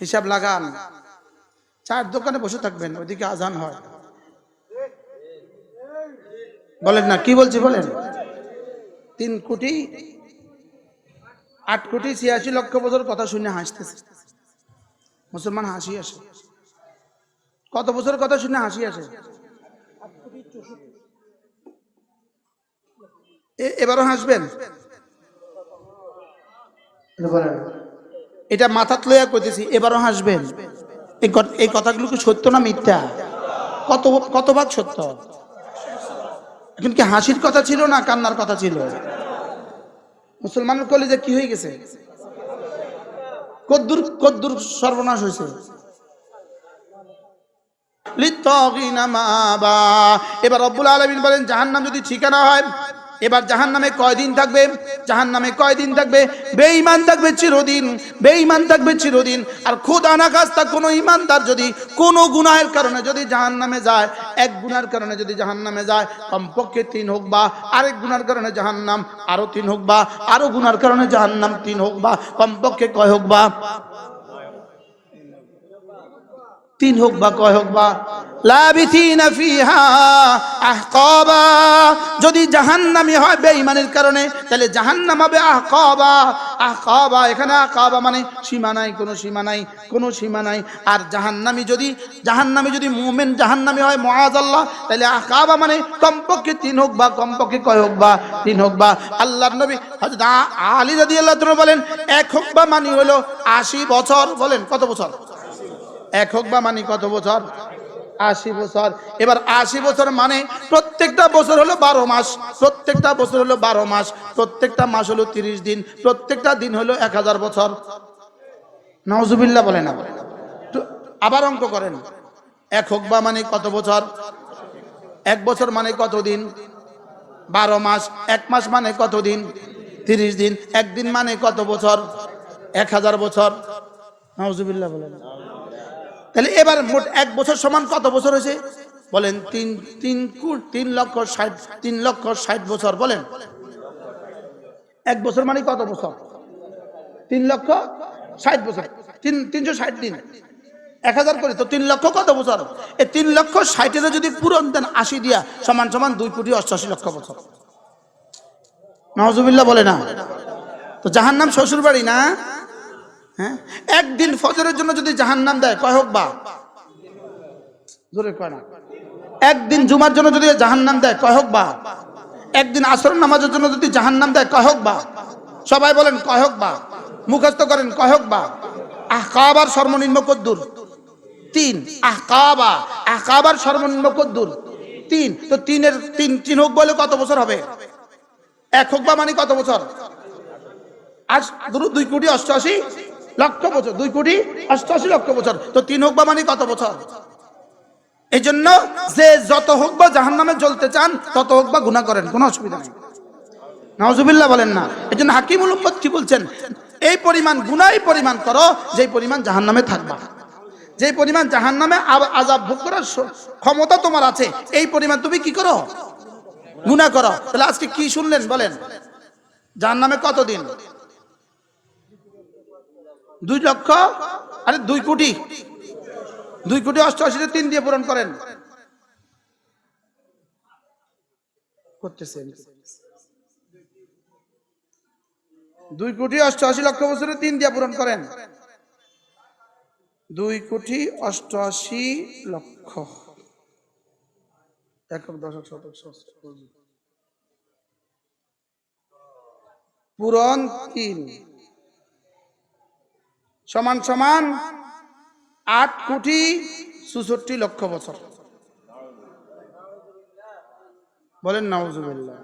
হিসাব লাগান। চার দোকানে বসে থাকবেন, ওইদিকে আজান হয়। বলেন না, কি বলছি বলেন? তিন কোটি, আট কোটি ছিয়াশি লক্ষ বছর কথা শুনে হাসতেছে। মুসলমান হাসি আসে। কত বছর কথা শুনে হাসি আসে? এবারও হাসবেন? এটা মাথাত লইয়া কইতেছি, এবারও হাসবেন। এই কথাগুলো কি সত্য না মিথ্যা? কত কত ভাগ সত্য? এখন কি হাসির কথা ছিল না কান্নার কথা ছিল? মুসলমানের কলেজে কি হয়ে গেছে? কদ্দুর কদ্দুর সর্বনাশ হয়েছে। এবার রব্বুল আলমিন বলেন, জাহান্নাম যদি ঠিকানা হয় এবার জাহান্নামে কয়দিন থাকবে? জাহান নামে কয়দিন থাকবে? বেঈমান থাকবে চিরদিন, বেঈমান থাকবে চিরদিন। আর খুদ আনাকাস্তা কোনো ইমানদার যদি কোনো গুনাহের কারণে যদি জাহান্নামে যায়, এক গুনার কারণে যদি জাহান্নামে যায়, কমপক্ষে তিন হোক বা আরেক গুনার কারণে জাহান্নাম, আরও তিন হোক বা আরও গুনার কারণে জাহান নাম তিন হোক বা কমপক্ষে কয় হোক বা? তিন হোক বা কয় হোক বা? যদি জাহান্নামী হয় বেঈমানের কারণে, তাহলে জাহান্নাম হবে আহকাবা। আহকাবা, এখানে আহকাবা মানে সীমা নাই, কোনো সীমা নাই, কোনো সীমা নাই। আর জাহান্নামী যদি জাহান্নামী যদি মুমেন জাহান্নামী হয় মহাজ আল্লাহ, তাহলে আহকাবা মানে কমপক্ষে তিন হোক বা কমপক্ষে কয় হোক বা তিন হোক বা। আল্লাহর নবী হযরত আ- আলী রাদিয়াল্লাহু তাআলা বলেন, এক হোক বা মানি হলো আশি বছর। বলেন, কত বছর? এক হোক বা মানি কত বছর? আশি বছর। এবার আশি বছর মানে প্রত্যেকটা বছর হলো বারো মাস। প্রত্যেকটা বছর হলো বারো মাস। প্রত্যেকটা মাস হলো তিরিশ দিন। প্রত্যেকটা দিন হলো এক হাজার বছর। নওজুবিল্লাহ বলে না। তো আবার অঙ্ক করেন। এক হোক বা মানে কত বছর? এক বছর মানে কত দিন? বারো মাস। এক মাস মানে কত দিন? তিরিশ দিন। একদিন মানে কত বছর? এক হাজার বছর। নওজুবিল্লাহ বলেন তাহলে এবার মোট এক বছর সমান কত বছর হয়েছে? বলেন, তিন তিন তিন লক্ষ ষাট, তিন লক্ষ ষাট বছর, বলেন। এক বছর মানে কত বছর? তিন লক্ষ ষাট বছর। তিন, তিনশো ষাট দিন। এক হাজার করে, তো তিন লক্ষ কত বছর? এই তিন লক্ষ ষাটের যদি পূরণ দেন আশি দিয়া, সমান সমান দুই কোটি অষ্টাশি লক্ষ বছর। নজুবিল্লা বলে না। তো জাহান্নাম শ্বশুর বাড়ি না? হ্যাঁ? একদিন ফজরের জন্য যদি জাহান্নাম দেয়, কয় হোক বা? জোরে কয় না। একদিন জুমার জন্য যদি জাহান্নাম দেয়, কয় হোক বা? একদিন আসর নামাজের জন্য যদি জাহান্নাম দেয়, কয় হোক বা? সবাই বলেন, কয় হোক বা? মুখস্থ করেন, কয় হোক বা? আহ কাবার সর্বনিম্ন কদ্দুর। তিন আহ কাবা আহ কাবার সর্বনিম্ন কদ্দুর। তিন, তো তিনের তিন তিন হোক বলে কত বছর হবে? এক হোক বা মানে কত বছর? আজ দুই কোটি অষ্টআশি লক্ষ বছর, দুই কোটি অষ্টআশি লক্ষ বছর। তো তিন হোক বা মানে কত বছর? এই জন্য যে যত হোক বা জাহান নামে জ্বলতে চান, তত হোক বা গুণা করেন, কোনো অসুবিধা নেই। নওজুবিল্লাহ বলেন না। এই জন্য হাকিমুল উম্মত কি বলছেন? এই পরিমাণ গুনাই পরিমাণ করো, যেই পরিমাণ জাহান নামে থাকবা। যেই পরিমাণ জাহান নামে আজাব ভোগ করার ক্ষমতা তোমার আছে, এই পরিমাণ তুমি কি করো? গুণা করো। তাহলে আজকে কি শুনলেন বলেন? জাহান নামে কতদিন? দুই লক্ষ, আরে দুই কোটি। দুই কোটি অষ্টআশিতে তিন দিয়ে পূরণ করেন। করতেছেন। দুই কোটি অষ্টআশি লক্ষ বছরে তিন দিয়ে পূরণ করেন। দুই কোটি অষ্টআশি লক্ষ। একক দশক, শতক পূরণ তিন। সমান সমান আট কোটি চৌষট্টি লক্ষ বছর। বলেন, নাউজুবিল্লাহ।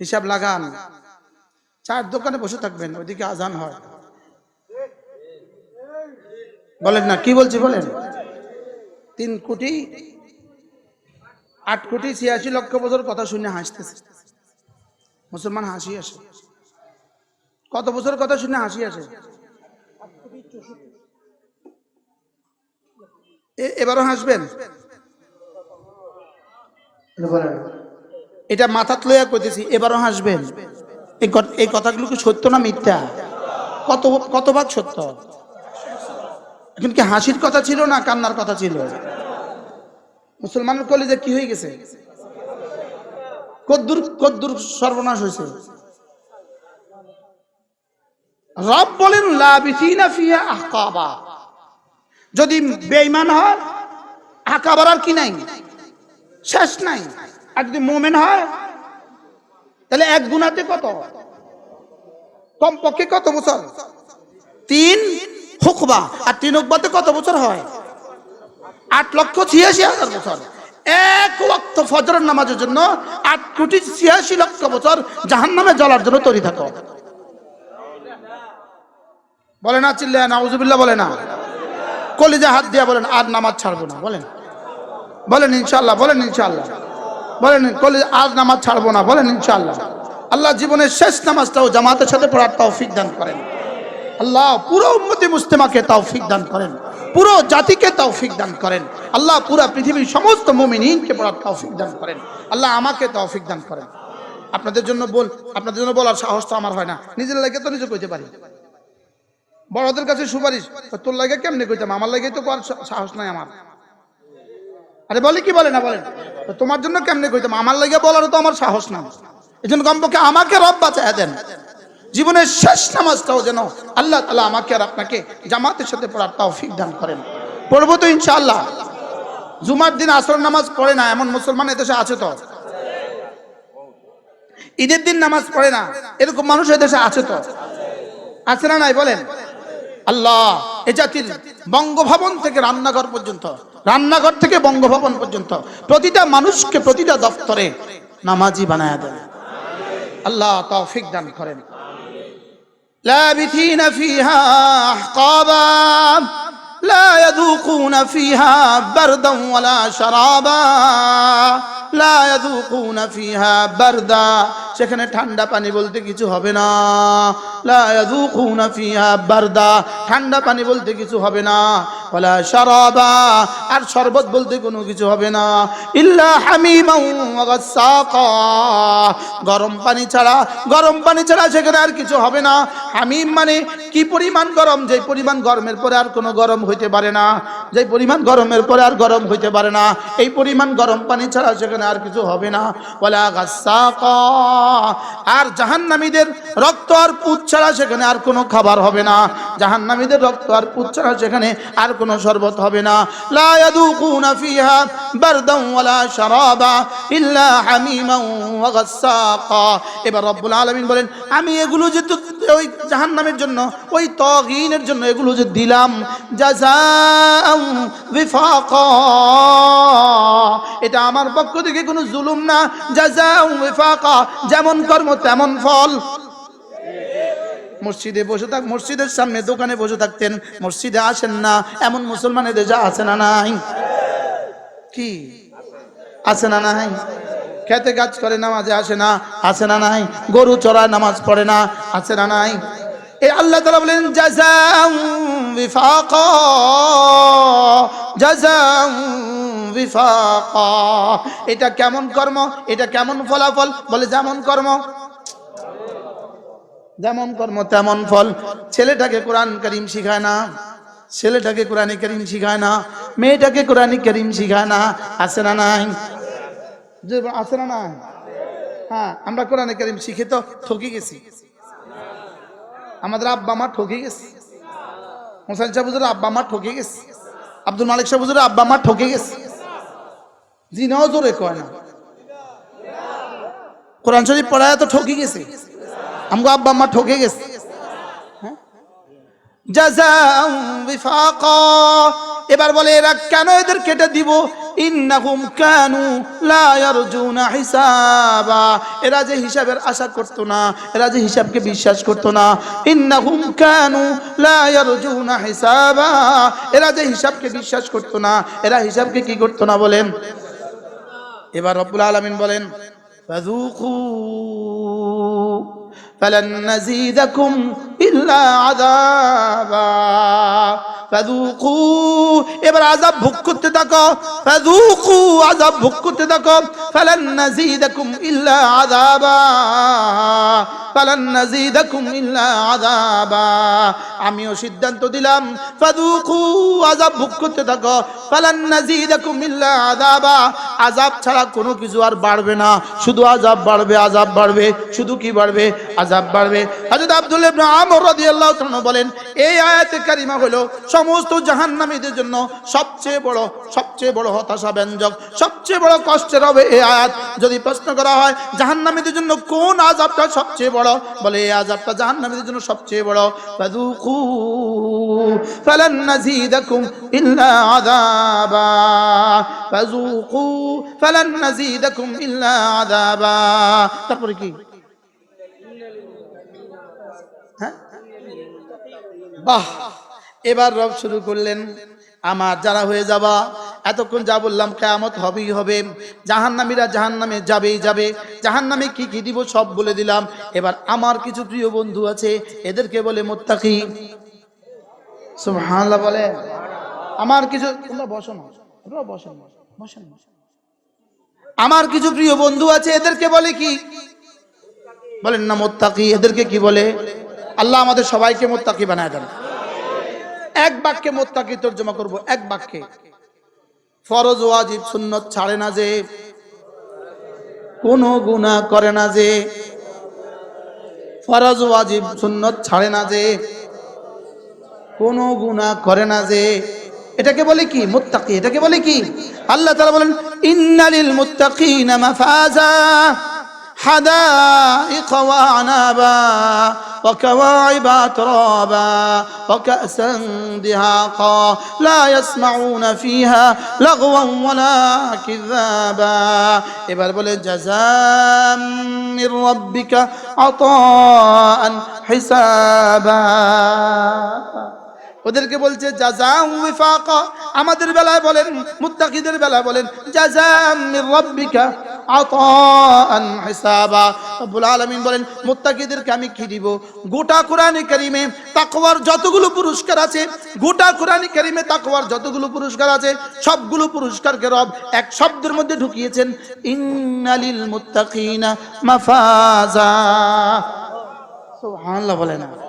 হিসাব লাগান। চার দোকানে বসে থাকবেন, ওইদিকে আজান হয়। বলেন না, কি বলছি বলেন? তিন কোটি, আট কোটি ছিয়াশি লক্ষ বছর কথা শুনে হাসতেছে। মুসলমান হাসি আসে। কত বছর কথা শুনে হাসি আসে। এবারও হাসবেন? এটা মাথাত লইয়া কইতেছি এবারও হাসবেন? এই এই কথাগুলো কি সত্য না মিথ্যা? কত কত ভাগ সত্য? এখন কি হাসির কথা ছিল না কান্নার কথা ছিল? মুসলমানের কলেজে কি হয়ে গেছে? কদ্দুর কদ্দুর সর্বনাশ হয়েছে। রব বলেন আহকাবা। যদি বেঈমান হয় আকাবার আর কি নাই? শেষ নাই। আর যদি মোমেন হয়, তাহলে এক গুণাতে কত? কমপক্ষে কত বছর? তিন হুকবা। আর তিন হুকবাতে কত বছর হয়? আট লক্ষ ছিয়াশি হাজার বছর। এক ওয়াক্ত ফজরের নামাজের জন্য আট কোটি ছিয়াশি লক্ষ বছর জাহান নামে জ্বলার জন্য তৈরি থাকো। বলে না চিল্লে নাউজুবিল্লাহ বলে না। কলিজা হাত দিয়া বলেন, আর নামাজ ছাড়বো না, বলেন। বলেন ইনশাল্লাহ বলেন ইনশাল্লাহ বলেন, কলি আজ নামাজ ছাড়বো না, বলেন ইনশাল্লাহ আল্লাহ জীবনের শেষ নামাজটাও জামাতের সাথে পড়ার তৌফিক দান করেন। আল্লাহ পুরো উম্মতি মুস্তেমাকে তৌফিক দান করেন। পুরো জাতিকে তৌফিক দান করেন। আল্লাহ পুরো পৃথিবীর সমস্ত মুমিনিনকে পড়ার তৌফিক দান করেন। আল্লাহ আমাকে তৌফিক দান করেন। আপনাদের জন্য বল আপনাদের জন্য বলার সাহস তো আমার হয় না। নিজের লাগে তো নিজে কইতে পারি। বড়দের কাছে সুপারিশ তোর লাগে কেমনে কইতাম? আমার লাগে তো সাহস নাই আমার। আরে বলে কি বলে না বলেন তোমার জন্য কেমনে কইতাম? আমার লাগে বলার তো আমার সাহস না। এই জন্য কমপক্ষে আমাকে রব বাঁচায় দেন। জীবনের শেষ নামাজটাও যেন আল্লাহ তালা আমাকে আর আপনাকে জামাতের সাথে পড়ার তৌফিক দান করেন। পড়ব তো ইনশাআল্লাহ। জুমার দিন আসর নামাজ পড়ে না, এমন মুসলমান এদেশে আছে তো? ঈদের দিন নামাজ পড়ে না, এরকম মানুষ এদেশে আছে তো? আছে না নাই বলেন? আল্লাহ, এ জাতির বঙ্গভবন থেকে রান্নাঘর পর্যন্ত, রান্নাঘর থেকে বঙ্গভবন পর্যন্ত প্রতিটা মানুষকে প্রতিটা দপ্তরে নামাজি বানায় দেন। আল্লাহ তৌফিক দান করেন। لابثين فيها أحقابا. لا يذوقون فيها بردا ولا شرابا لا يذوقون فيها بردا সেখানে ঠান্ডা পানি বলতে কিছু হবে না লা ইয়াযুকুনা ফিহা বারদা ঠান্ডা পানি বলতে কিছু হবে না ওয়ালা শারাবা আর শরবত বলতে কোনো কিছু হবে না ইল্লা হামিমা ওয়া গাসসাকা গরম পানি ছাড়া গরম পানি ছাড়া সেখানে আর কিছু হবে না হামিম মানে কি পরিমাণ গরম? যে পরিমাণ গরমের পরে আর কোনো গরম হইতে পারে না। যে পরিমাণ গরমের পরে আর গরম হইতে পারে না, এই পরিমাণ গরম পানি ছাড়া সেখানে আর কিছু হবে না। ওয়ালা গাসসাকা আর জাহান্নামীদের রক্ত আর পুত ছাড়া সেখানে আর কোনো খাবার হবে না। জাহান্নামীদের রক্ত আর পুত ছাড়া সেখানে আর কোনো শরবত হবে না। লা ইয়াদুকুনা ফিহা বারদান ওয়ালা শারাবা ইল্লা হামিমান ওয়া গাসসাকা এবার রব্বুল বলেন, আমি এগুলো যে ওই জাহান্নামের জন্য, ওই তগিনের জন্য এগুলো যে দিলাম জাযাআম বিফাকা। এটা আমার পক্ষ থেকে কোনো জুলুম না। জাযাআম বিফাকা। যেমন কর্ম, তেমন ফল। মসজিদে বসে থাক, মসজিদের সামনে দোকানে বসে থাকতেন, মসজিদে আসেন না। এমন মুসলমান এদেশে আছে না নাই। কি? আছে না নাই? খেতে কাজ করে, নামাজে আসে না। আছে না নাই? গরু চড়ায়, নামাজ পড়ে না। আছে না নাই? এই আল্লাহ তালা বলেন যা জাজাম বিফাকা জাজাম বিফাকা। এটা কেমন কর্ম? এটা কেমন ফলাফল? বলে, যেমন কর্ম। যেমন কর্ম, তেমন ফল। ছেলেটাকে কোরআন করিম শিখায় না। ছেলেটাকে কোরআনে করিম শিখায় না। মেয়েটাকে কোরআনে করিম শিখায় না। আছে না নাই? আছে না নাই? হ্যাঁ আমরা কোরআনে করিম শিখে তো ঠকে গেছি। আমাদের আব্বা মা ঠকে গেছে। মোসাইল সাহেব হুজুরের আব্বা মা ঠকে গেছে। আব্দুল মালিক সাহেব হুজুরের আব্বা মা ঠকে গেছে। জিনাও জোরে কয় না। কোরআন শরীফ পড়ায় তো ঠকে গেছে। আমগো আব্বা মা ঠকে গেছে। হ্যাঁ? জাজা বিফাকা। এবার বলে, এরা কেন এদের কেটে দিব? ইন্নাহুম কানু লা ইয়ারজুনা হিসাবা। এরা যে হিসাবের আশা করত না, এরা যে হিসাবকে বিশ্বাস করত না। ইন্নাহুম কানু লা ইয়ারজুনা হিসাবা। এরা যে হিসাবকে বিশ্বাস করত না, এরা হিসাবকে কি করত না বলেন? এবার রব্বুল আলামিন বলেন, ফাযুকু ফালান নাযীদাকুম ইল্লা আযাবা। ফাদুকু এবার ভোগ করতে থাকো। ভোগ করতে থাকো। ফালান নাযীদাকুম ইল্লা আযাবা। ফালান নাযীদাকুম ইল্লা আযাবা। আমিও সিদ্ধান্ত দিলাম ফাদুকু ভোগ করতে থাকো। ফালান নাযীদাকুম ইল্লা আযাবা। আযাব ছাড়া কোনো কিছু আর বাড়বে না। শুধু আযাব বাড়বে আযাব বাড়বে। শুধু কি বাড়বে? আযাব বাড়বে। হযরত আব্দুল ইবনে আমর রাদিয়াল্লাহু তাআলা বলেন, এই আয়াতে কারিমা হলো সমস্ত জাহান্নামীদের জন্য সবচেয়ে বড় সবচেয়ে বড় হতাশা, ব্যঞ্জক, সবচেয়ে বড় কষ্টের হবে এই আয়াত। যদি প্রশ্ন করা হয়, জাহান্নামীদের জন্য কোন আযাবটা সবচেয়ে বড়? বলে, এই আযাবটা জাহান্নামীদের জন্য সবচেয়ে বড়। তারপরে কি? হ্যাঁ? বাহ! এবার রব শুরু করলেন, আমার যারা হয়ে যাবা, এতক্ষণ যা বললাম কেয়ামত হবেই হবে, জাহান্নামীরা জাহান্নামে যাবেই যাবে, জাহান্নামে কি কি দিব সব বলে দিলাম, এবার আমার কিছু প্রিয় বন্ধু আছে, এদেরকে বলে মোত্তাকি। সুবহানাল্লাহ বলে আমার কিছু, তোমরা বসো না বসো বসেন। আমার কিছু প্রিয় বন্ধু আছে, এদেরকে বলে কি? বলেন না মোত্তাকি, এদেরকে কি বলে? আল্লাহ আমাদের সবাইকে মোত্তাকি বানায় দেন। এক বাক্যে মোত্তাকি তর্জমা করব, এক বাক্যে। ফরজ ওয়াজিব সুন্নত ছাড়ে না যে, কোনো গুনাহ করে না যে, ফরজ ওয়াজিব সুন্নত ছাড়ে না যে, কোনো গুনাহ করে না যে। এটাকে বলে কি? মুত্তাকি। এটাকে বলে কি? আল্লাহ তাআলা বলেন, ইন্নালিল মুত্তাকিনা মাফাজা। حدائق وعنابا وكواعب أترابا وكأسا دهاقا لا يسمعون فيها لغوا ولا كذابا এবার বলে جزاء من ربك عطاء حسابا ওদেরকে বলছে জাজাম উইফাকা আমাদের বেলায় বলেন মুত্তাকিদের বেলায় বলেন জাজাম মির রাব্বিকা আতাআন হিসাবা। রব্বুল আলামিন বলেন, মুত্তাকিদেরকে আমি কি দিব? গোটা কোরআনে কারিমে তাকওয়ার যতগুলো পুরস্কার আছে, গোটা কোরআনে কারিমে তাকওয়ার যতগুলো পুরস্কার আছে, সবগুলো পুরস্কারকে রব এক শব্দের মধ্যে ঢুকিয়েছেন, ইন্নালিল মুত্তাকিনা মাফাজা। সুবহানাল্লাহ বলে না।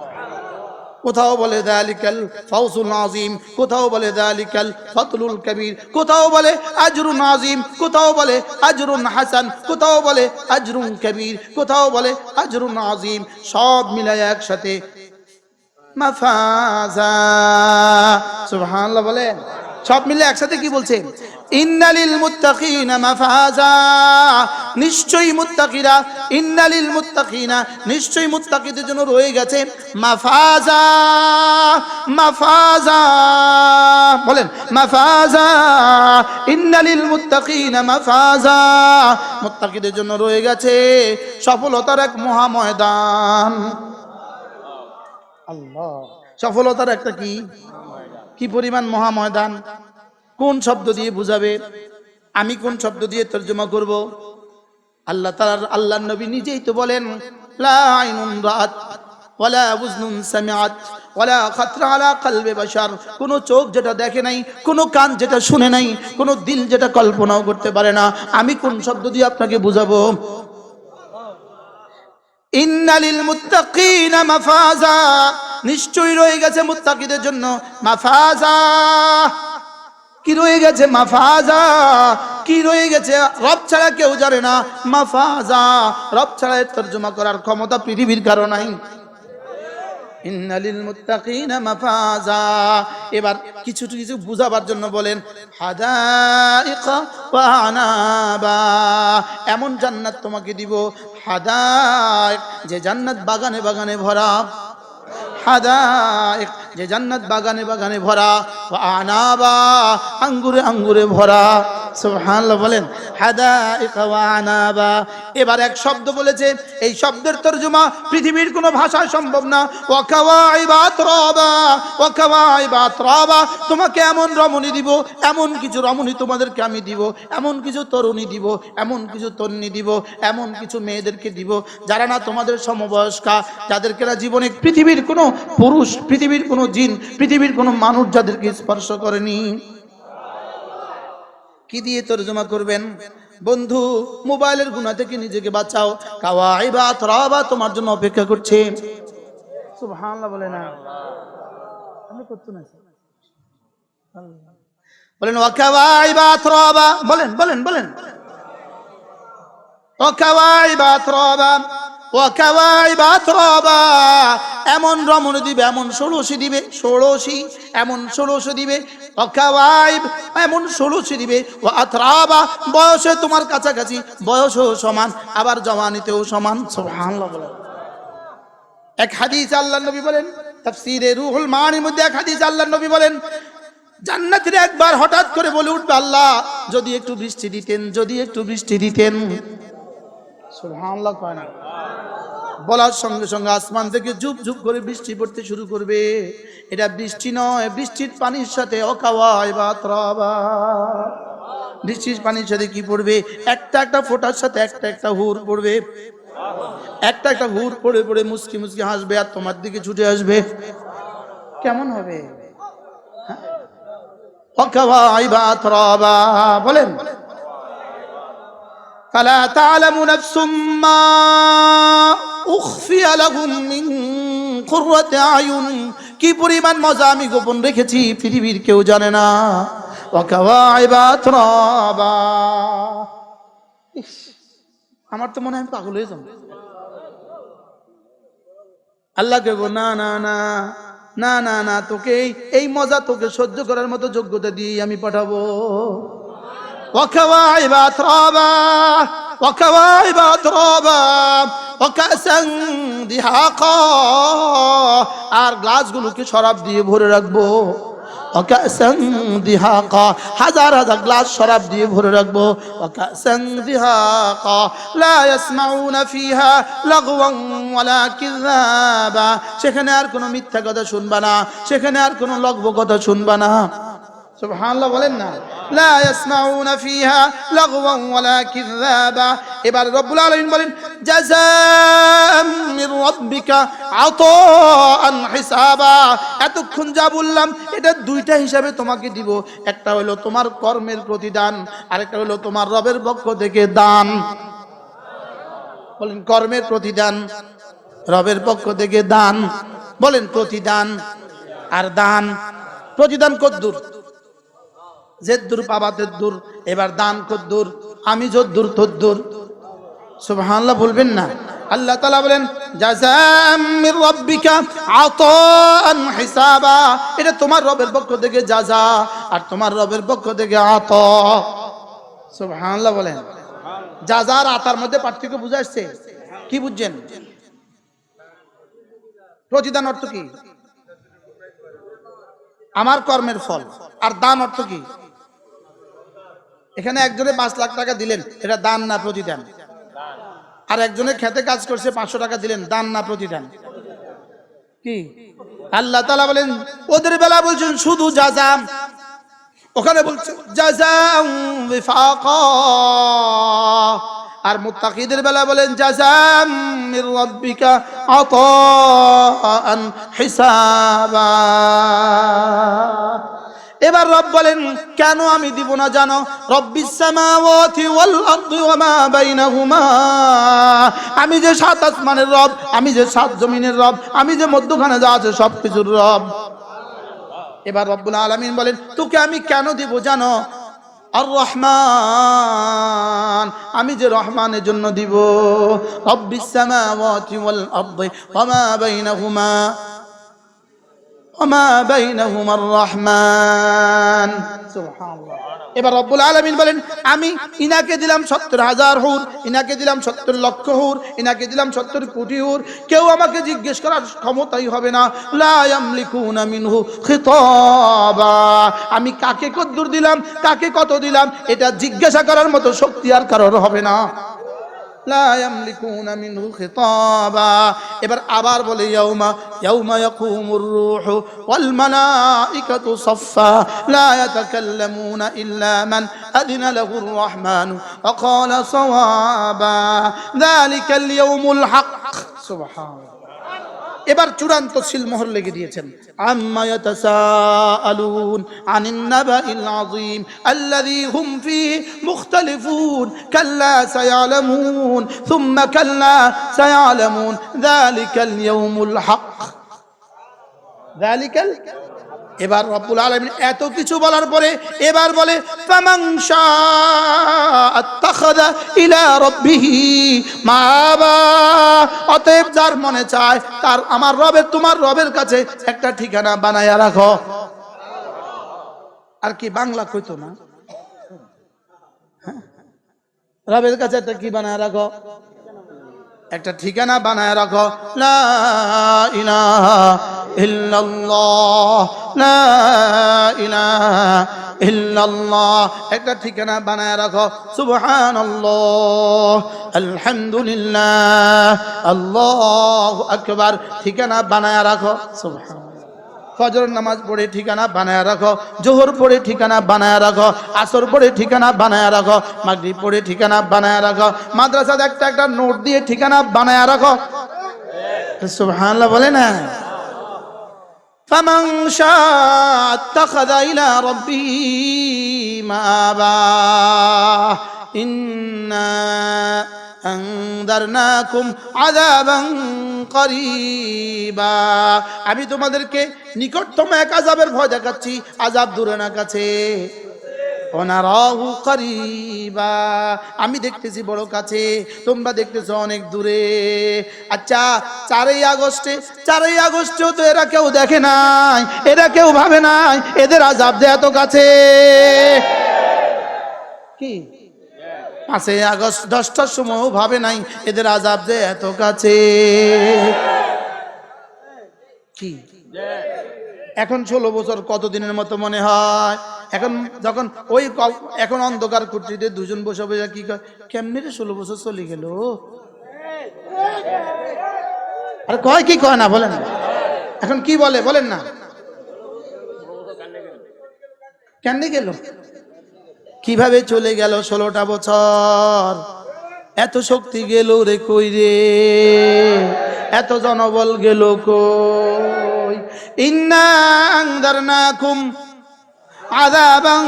কোথাও বলে দালিকাল ফাউসুল নাজিম কোথাও বলে দালিকাল ফতলুল কবির, কোথাও বলে আজরুন নাজিম কোথাও বলে আজরুন হাসান, কোথাও বলে আজরুন কবির, কোথাও বলে আজরুন নাজিম সব মিলায় একসাথে। মাফাজা, সুবহানাল্লাহ বলে সব মিলে একসাথে কি বলছে? ইন্নালিল মুত্তাকিনা মাফাজা। নিশ্চয়ই মুত্তাকিরা, ইন্নালিল মুত্তাকিনা, নিশ্চয়ই মুত্তাকিদের জন্য রয়ে গেছে মাফাজা। মাফাজা। বলেন, মাফাজা। ইন্নালিল মুত্তাকিনা মাফাজা। মুত্তাকিদের জন্য রয়ে গেছে সফলতার এক মহা ময়দান আল্লাহ। সফলতার একটা কি? কি পরিমাণ মহা ময়দান কোন শব্দ দিয়ে বুঝাবে? আমি কোন শব্দ দিয়ে তর্জমা করব? আল্লাহ তাআলার আল্লাহ নবী নিজেই তো বলেন কোন চোখ যেটা দেখে নাই, কোন কান যেটা শুনে নাই, কোন দিল যেটা কল্পনাও করতে পারে না। আমি কোন শব্দ দিয়ে আপনাকে বুঝাবো? ইন্নালিল মুত্তাকিনা মাফাজা। নিশ্চয়ই রয়ে গেছে মুত্তাকিদের জন্য। মাফাজা। কি রয়ে গেছে? মাফাজা। কি রয়ে গেছে? রব ছাড়া কেউ জানে না। মাফাজা। রব ছাড়া তর্জমা করার ক্ষমতা পৃথিবীর কারও নাই। এবার কিছু কিছু বুঝাবার জন্য বলেন এমন জান্নাত তোমাকে দিব হাদাইক যে জান্নাত বাগানে বাগানে ভরা। হাদাইক যে জান্নাত বাগানে বাগানে ভরা আনাবা আঙ্গুরে আঙ্গুরে ভরা। বলেন এবার এক শব্দ বলেছে, এই শব্দের তরজমা পৃথিবীর কোনো ভাষায় সম্ভব না। ওয়া ওয়া তোমাকে এমন রমণী দিব, এমন কিছু রমণী তোমাদেরকে আমি দিব, এমন কিছু তরুণী দিব, এমন কিছু তরুণী দিব, এমন কিছু মেয়েদেরকে দিব, যারা না তোমাদের সমবয়স্কা, যাদেরকে না জীবনে পৃথিবীর কোনো পুরুষ, পৃথিবীর কোনো জিন, পৃথিবীর কোনো মানুষ যাদেরকে স্পর্শ করেনি। কি দিয়ে তর্জমা করবেন? বন্ধু মোবাইলের গুণা থেকে নিজেকে বাঁচাও। কাওয়াই বা তরাবা তোমার জন্য অপেক্ষা করছে। সুবহানাল্লাহ বলে না। আমি করতে না বলেন ওয়াকাওয়াই বা তরাবা বলেন বলেন বলেন। ওয়াকাওয়াই বা তরাবা বা তরাবা এমন রমণ দিবে, এমন ষোড়শী দিবে ষোড়শী এমন ষোড়শী দিবে। এমন ষোড়শী দিবে। ও আতরাবা, বয়সে তোমার কাছাকাছি, বয়সও সমান, আবার জওয়ানিতেও সমান। বলেন। এক হাদিস আল্লাহ নবী বলেন, তাফসীরে রুহুল মানির মধ্যে এক হাদিস আল্লাহ নবী বলেন, জান্নাতের একবার হঠাৎ করে বলে উঠবে আল্লাহ, যদি একটু বৃষ্টি দিতেন, যদি একটু বৃষ্টি দিতেন। সুবহানাল্লাহ কয় না। বলার সঙ্গে সঙ্গে আসমান থেকে ঝুপ ঝুপ করে বৃষ্টি পড়তে শুরু করবে। এটা বৃষ্টি নয়, বৃষ্টির পানির সাথে অকাওয়ায় বা বৃষ্টির পানির সাথে কি পড়বে? একটা একটা ফোঁটার সাথে একটা একটা হুর পড়বে। একটা একটা হুর পড়ে পড়ে মুসকি মুসকি হাসবে আর তোমার দিকে ছুটে আসবে। কেমন হবে? হ্যাঁ? বলেন। فلا تعلم نفس ما أخفي لهم من قرة أعين কি পরিমাণ মজা আমি গোপন রেখেছি পৃথিবীর কেউ জানে না ওয়াকাওয়াইবা ত্রাবা ইস, আমার তো মনে হয় আমি পাগল হয়ে যাবো আল্লাহকে গো না না না না না না তোকে এই এই মজা তোকে সহ্য করার মতো যোগ্যতা দিয়ে আমি পাঠাবো وكواعب أترابا وكواعب أترابا وكأسا دهاقا আর গ্লাসগুলোকে শরাব দিয়ে ভরে রাখবো وكأسا دهاقا হাজার হাজার গ্লাস শরাব দিয়ে ভরে রাখবো وكأسا دهاقا لا يسمعون فيها لغوا ولا كذابا সেখানে আর কোনো মিথ্যা কথা শুনবা না সেখানে আর কোনো লঘব কথা শুনবা না সুবহানাল্লাহ বলেন না। লা ইয়াসমাউনা ফিহা লাগওয়ান ওয়ালা কিযাবা রব্বুল আলামিন বলেন মির রাব্বিকা আতাআন হিসাবা। এতক্ষণ যা বললাম, এটা দুইটা হিসাবে তোমাকে দিব। একটা হলো তোমার কর্মের প্রতিদান, আরেকটা হলো তোমার রবের পক্ষ থেকে দান। বলেন, কর্মের প্রতিদান, রবের পক্ষ থেকে দান। বলেন, প্রতিদান আর দান। প্রতিদান কদ্দুর। জেদ্দুর পাবা তেদ্দুর এবার দান কদ্দুর, আমি যদ্দুর তদ্দুর সুবহানাল্লাহ বলবেন না। আল্লাহ তাআলা বলেন, জাযাম মির রাব্বিকা আতাআন হিসাবা। এটা তোমার রবের পক্ষ থেকে জাযা, আর তোমার রবের পক্ষ থেকে আতা। সুবহানাল্লাহ বলেন। জাযা আর আতার মধ্যে পার্থক্য বুঝা আসছে? কি বুঝছেন? প্রতিদান অর্থ কি? আমার কর্মের ফল। আর দান অর্থ কি? এখানে একজনে পাঁচ লাখ টাকা দিলেন, এটা দান না প্রতিদান? আর একজনে খেতে কাজ করছে পাঁচশো টাকা দিলেন, দান না প্রতিদান? কি? আল্লাহ তালা বলেন, ওদের বেলা বলছেন, শুধু যাজাম ওখানে বলছে, জাজাম বিফাকা। আর মুত্তাকিদের বেলা বলেন মির রাব্বিকা আতাআন হিসাবা। এবার রব বলেন, কেন আমি দিব না জানো? ওয়া আমি যে সাত আসমানের রব, আমি যে সাত জমিনের রব, আমি যে মধ্যখানে যা আছে সব কিছুর রব। এবার রব্বুল আলামিন বলেন, তোকে আমি কেন দিব জানো? আর রহমান আমি যে রহমানের জন্য দিব। রব্বিস সামাওয়াতি ওয়াল আরদি ওয়া মা وما بينهما الرحمن سبحان الله এবার রব্বুল আলমিন বলেন আমি ইনাকে দিলাম সত্তর হাজার হুর ইনাকে দিলাম সত্তর লক্ষ হুর ইনাকে দিলাম সত্তর কোটি হুর কেউ আমাকে জিজ্ঞেস করার ক্ষমতাই হবে না লা ইয়ামলিকুনা মিনহু খিতাবা আমি কাকে কদ্দুর দিলাম কাকে কত দিলাম এটা জিজ্ঞাসা করার মতো শক্তি আর কারোর হবে না لا يملكون منه خطابا. ابر عبار بولي يوم يوم يقوم الروح والملائكة صفا لا يتكلمون إلا من أذن له الرحمن وقال صوابا ذلك اليوم الحق سبحان الله এবার চূড়ান্ত সিলমোহর লেগে দিয়েছেন। আম্মা ইয়াতাসাআলুন আনিন নাবাইল আযীম আল্লাযী হুম ফীহি মুখতালিফুন, কাল্লা সায়ালামুন, সুম্মা কাল্লা সায়ালামুন, যালিকাল ইয়াউমুল হক। যালিকাল এবার রব্বুল আলামিন এত কিছু বলার পরে এবার বলে অতএব যার মনে চায়, তার আমার রবের, তোমার রবের কাছে একটা ঠিকানা বানায়া রাখো। আর কি বাংলা কইতো না? হ্যাঁ? রবের কাছে একটা কি বানায় রাখো? একটা ঠিকানা বানায় রাখো। ইল্লাল্লাহ, লা ইলাহা ইল্লাল্লাহ। একটা ঠিকানা বানায় রাখো, সুবহানাল্লাহ, আলহামদুলিল্লাহ, আল্লাহু আকবার। ঠিকানা বানায় রাখো সুবহান ফজর নামাজ পড়ে ঠিকানা বানায় রাখো, জোহর পড়ে ঠিকানা বানায় রাখো, আসর পড়ে ঠিকানা বানায় রাখো, মাগরিব পড়ে ঠিকানা বানায় রাখো মাদ্রাসাতে একটা একটা নোট দিয়ে ঠিকানা বানায় রাখো। সুবহানাল্লাহ বলে না? فمن شاء اتخذ إلى ربه مآبا إنا أنذرناكم عذابا قريبا আমি তোমাদেরকে নিকটতম এক আযাবের ভয় দেখাচ্ছি আযাব দূরে না কাছে আমি দেখতেছি বড় কাছে, তোমরা দেখতেছো অনেক দূরে। আচ্ছা চারই আগস্টে, চারই আগস্টেও তো এরা কেউ দেখে নাই, এরা কেউ ভাবে নাই, এদের আজাব যে এত কাছে। কি? পাঁচই আগস্ট, দশটার সময় ভাবে নাই, এদের আজাব যে এত কাছে। কি? এখন ষোলো বছর কতদিনের মতো মনে হয়? এখন যখন ওই এখন অন্ধকার কুটিতে দুজন বসে বসে কি কয়, কেমনি রে ষোলো বছর চলে গেল? আর কয় কি কয় না বলেন এখন কি বলে, বলেন না। কেন গেল? কীভাবে চলে গেল ষোলোটা বছর? এত শক্তি গেল রে কই রে? এত জনবল গেল কই? ইন্না আনদারনাকুম আযাবান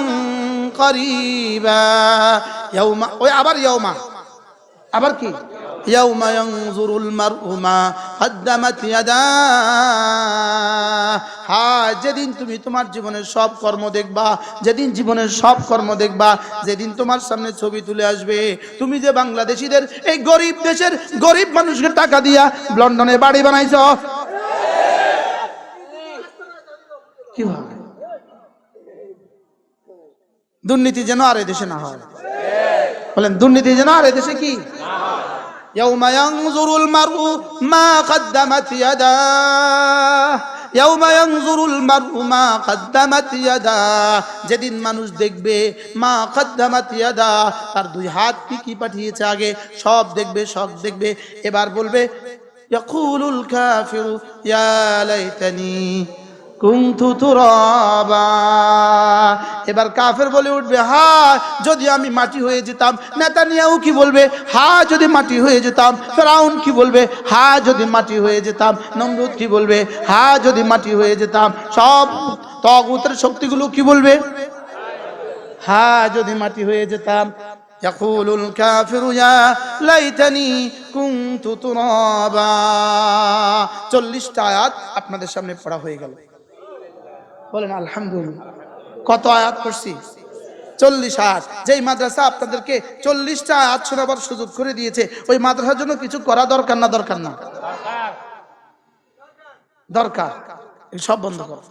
করিবা। ওই আবার ইয়াউমা? আবার কি? ইয়াউমা ইয়ানজুরুল মারউ মা কদ্দামাত ইয়াদা। হ্যাঁ যেদিন তুমি তোমার জীবনের সব কর্ম দেখবা, যেদিন জীবনের সব কর্ম দেখবা, যেদিন তোমার সামনে ছবি তুলে আসবে, তুমি যে বাংলাদেশিদের, এই গরিব দেশের গরিব মানুষকে টাকা দিয়া লন্ডনে বাড়ি বানাইছ। কীভাবে দুর্নীতি যেন আর এদেশে না হয় বলেন দুর্নীতি যেন আর এদেশে কি يوم ينظر المرء ما قدمت يداه يوم ينظر المرء ما قدمت يداه যেদিন মানুষ দেখবে মা কদ্দামাত ইয়াদা তার দুই হাত কি কি পাঠিয়েছে আগে সব দেখবে সব দেখবে এবার বলবে ইয়াকুলুল কাফিরু ইয়া লাইতানি কুনতু তুরাবা এবার কাফের বলে উঠবে হা যদি আমি মাটি হয়ে যেতাম নেতানিয়াহু কি বলবে হা যদি মাটি হয়ে যেতাম ফেরাউন কি বলবে হা যদি মাটি হয়ে যেতাম নমরুদ কি বলবে হা যদি মাটি হয়ে যেতাম সব তগুতের শক্তিগুলো কি বলবে হা যদি মাটি হয়ে যেতাম يقول الكافر يا ليتني كنت ترابا চল্লিশটা আয়াত আপনাদের সামনে পড়া হয়ে গেল বলেন, আলহামদুলিল্লাহ। কত আয়াত করছি চল্লিশ আয়াত। যেই মাদ্রাসা আপনাদেরকে চল্লিশটা আয়াত শোনাবার সুযোগ করে দিয়েছে, ওই মাদ্রাসার জন্য কিছু করা দরকার না দরকার না? দরকার। সব বন্ধ করো।